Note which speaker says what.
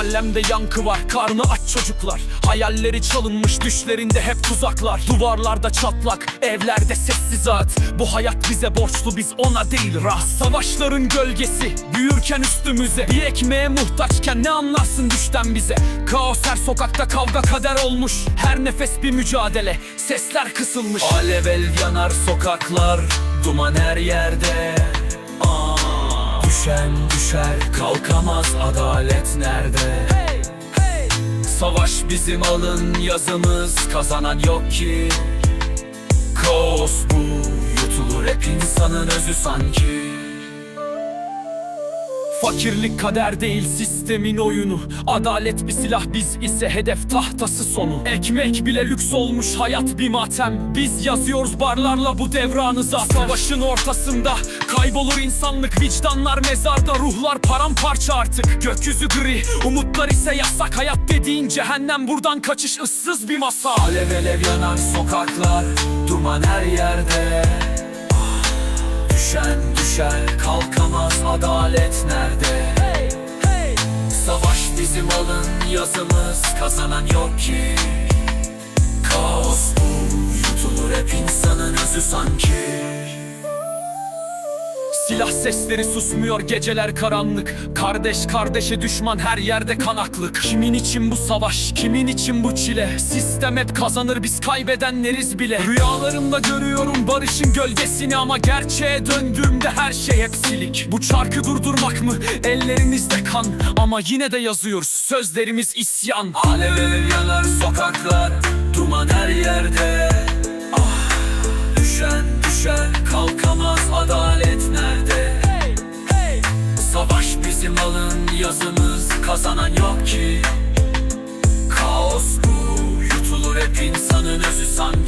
Speaker 1: Mahallemde yankı var. Karnı aç çocuklar. Hayalleri çalınmış düşlerinde hep tuzaklar. Duvarlarda çatlak evlerde sessizat Bu hayat bize borçlu biz ona değil rahat. Savaşların gölgesi büyürken üstümüze. Bir ekmeğe muhtaçken ne anlarsın düşten bize? Kaos her sokakta kavga kader olmuş. Her nefes bir mücadele sesler kısılmış. Alev el yanar sokaklar duman her yerde Düşen düşer. Kalkamaz adalet nerede? Savaş bizim alın yazımız kazanan yok ki. Kaos bu yutulur hep insanın özü sanki Fakirlik kader değil sistemin oyunu. Adalet bir silah biz ise hedef tahtası sonu. Ekmek bile lüks olmuş hayat bir matem. Biz yazıyoruz barlarla bu devranı zaten Savaşın ortasında kaybolur insanlık. Vicdanlar mezarda ruhlar paramparça artık. Gökyüzü gri umutlar ise yasak. Hayat dediğin cehennem buradan kaçış ıssız bir masal Alev alev yanan sokaklar duman her yerde. Düşen düşer kalkamaz adalet nerede? Savaş bizim alın yazımız kazanan yok ki. Kaos bu yutulur hep insanın özü sanki Silah sesleri susmuyor geceler karanlık. Kardeş kardeşe düşman her yerde kanaklık. Kimin için bu savaş kimin için bu çile? Sistem hep kazanır biz kaybedenleriz bile. Rüyalarımda görüyorum barışın gölgesini Ama gerçeğe döndüğümde her şey hep silik. Bu çarkı durdurmak mı? Ellerimizde kan. Ama yine de yazıyoruz sözlerimiz isyan. Alev yanar sokaklar duman her yerde. Düşen kazanan yok ki. Kaos bu yutulur hep insanın özü sanki